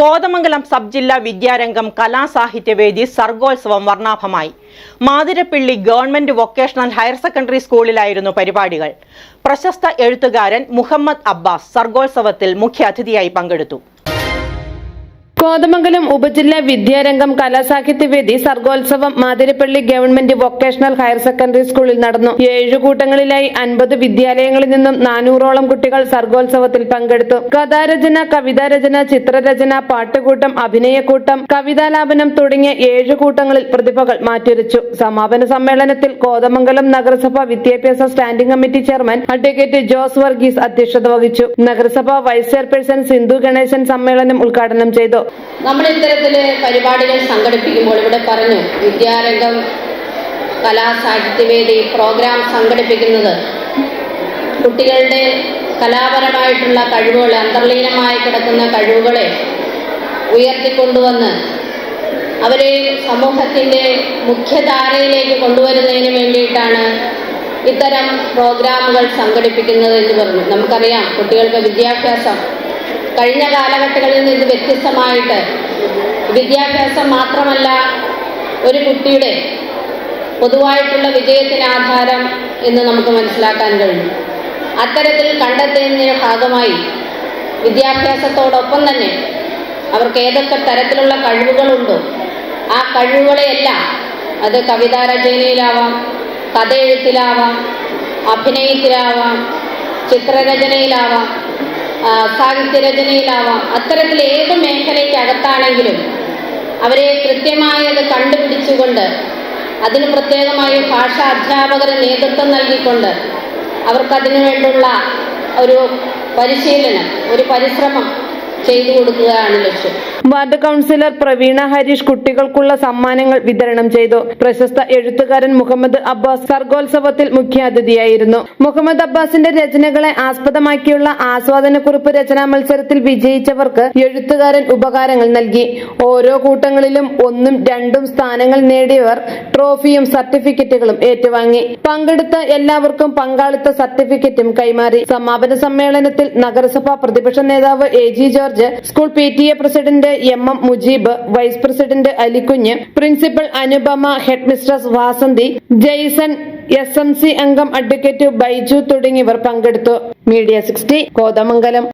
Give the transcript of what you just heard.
Kothamangalam sub ജില്ലാ വിദ്യാരംഗം കലാസാഹിത്യവേദി സർഗോത്സവം വർണാഭമായി. Mathirappilly government vocational higher secondary സ്കൂളിലായിരുന്നു പരിപാടികൾ. പ്രശസ്ത എഴുത്തുകാരൻ മുഹമ്മദ് അബ്ബാസ് സർഗോത്സവത്തിൽ മുഖ്യാതിഥിയായി പങ്കെടുത്തു. കോതമംഗലം ഉപജില്ലാ വിദ്യാരംഗം Kalasahithyavedi സർഗോത്സവം Mathirappally government vocational higher secondary സ്കൂളിൽ നടന്നു. ഏഴു കൂട്ടങ്ങളിലായി അൻപത് വിദ്യാലയങ്ങളിൽ നിന്നും നാനൂറോളം കുട്ടികൾ സർഗോത്സവത്തിൽ പങ്കെടുത്തു. കഥാരചന കവിതാരചന ചിത്രരചന പാട്ടുകൂട്ടം അഭിനയക്കൂട്ടം കവിതാലാപനം തുടങ്ങിയ ഏഴു കൂട്ടങ്ങളിൽ പ്രതിഭകൾ മാറ്റുരച്ചു സമാപന സമ്മേളനത്തിൽ കോതമംഗലം നഗരസഭ വിദ്യാഭ്യാസ standing committee chairman advocate Jose Varghese അധ്യക്ഷത വഹിച്ചു. നഗരസഭ വൈസ് ചെയർപേഴ്സൺ സിന്ധു ഗണേശൻ സമ്മേളനം ഉദ്ഘാടനം ചെയ്തു. നമ്മൾ ഇത്തരത്തിൽ പരിപാടികൾ സംഘടിപ്പിക്കുമ്പോൾ ഇവിടെ പറഞ്ഞു വിദ്യാരംഗം കലാസാഹിത്യവേദി പ്രോഗ്രാം സംഘടിപ്പിക്കുന്നത് കുട്ടികളുടെ കലാപരമായിട്ടുള്ള കഴിവുകളെ അന്തർലീനമായി കിടക്കുന്ന കഴിവുകളെ ഉയർത്തിക്കൊണ്ടുവന്ന് അവരെ സമൂഹത്തിന്റെ മുഖ്യധാരയിലേക്ക് കൊണ്ടുവരുന്നതിന് വേണ്ടിയിട്ടാണ് ഇത്തരം പ്രോഗ്രാമുകൾ സംഘടിപ്പിക്കുന്നത് എന്ന് പറഞ്ഞു. നമുക്കറിയാം കുട്ടികൾക്ക് വിദ്യാഭ്യാസം കഴിഞ്ഞ കാലഘട്ടങ്ങളിൽ നിന്ന് വ്യത്യസ്തമായിട്ട് വിദ്യാഭ്യാസം മാത്രമല്ല ഒരു കുട്ടിയുടെ പൊതുവായിട്ടുള്ള വിജയത്തിന് ആധാരം എന്ന് നമുക്ക് മനസ്സിലാക്കാൻ കഴിയും. അത്തരത്തിൽ കണ്ടെത്തുന്നതിന് ഭാഗമായി വിദ്യാഭ്യാസത്തോടൊപ്പം തന്നെ അവർക്ക് ഏതൊക്കെ തരത്തിലുള്ള കഴിവുകളുണ്ടോ ആ കഴിവുകളെയെല്ലാം അത് കവിതാരചനയിലാവാം കഥ എഴുത്തിലാവാം അഭിനയത്തിലാവാം ചിത്രരചനയിലാവാം സാഹിത്യരചനയിലാവാം അത്തരത്തിൽ ഏത് മേഖലയ്ക്കകത്താണെങ്കിലും അവരെ കൃത്യമായത് കണ്ടുപിടിച്ചുകൊണ്ട് അതിന് പ്രത്യേകമായി ഭാഷാ അധ്യാപകരെ നേതൃത്വം നൽകിക്കൊണ്ട് അവർക്കതിനു വേണ്ടുള്ള ഒരു പരിശീലനം ഒരു പരിശ്രമം ചെയ്തു കൊടുക്കുകയാണ് ലക്ഷ്യം. വാർഡ് കൗൺസിലർ പ്രവീണ ഹരീഷ് കുട്ടികൾക്കുള്ള സമ്മാനങ്ങൾ വിതരണം ചെയ്തു. പ്രശസ്ത എഴുത്തുകാരൻ മുഹമ്മദ് അബ്ബാസ് സർഗോത്സവത്തിൽ മുഖ്യാതിഥിയായിരുന്നു. മുഹമ്മദ് അബ്ബാസിന്റെ രചനകളെ ആസ്പദമാക്കിയുള്ള ആസ്വാദനക്കുറിപ്പ് രചനാ മത്സരത്തിൽ വിജയിച്ചവർക്ക് എഴുത്തുകാരൻ ഉപകാരങ്ങൾ നൽകി. ഓരോ കൂട്ടങ്ങളിലും ഒന്നും രണ്ടും സ്ഥാനങ്ങൾ നേടിയവർ ട്രോഫിയും സർട്ടിഫിക്കറ്റുകളും ഏറ്റുവാങ്ങി. പങ്കെടുത്ത എല്ലാവർക്കും പങ്കാളിത്ത സർട്ടിഫിക്കറ്റും കൈമാറി. സമാപന സമ്മേളനത്തിൽ നഗരസഭാ പ്രതിപക്ഷ നേതാവ് A G George school P T A president M M Mujeeb vice president Alikunju principal Anupama head mistress Vasanthi Jaison S M C അംഗം അഡ്വക്കേറ്റ് ബൈജു തുടങ്ങിയവർ പങ്കെടുത്തു. Media sixty Kothamangalam.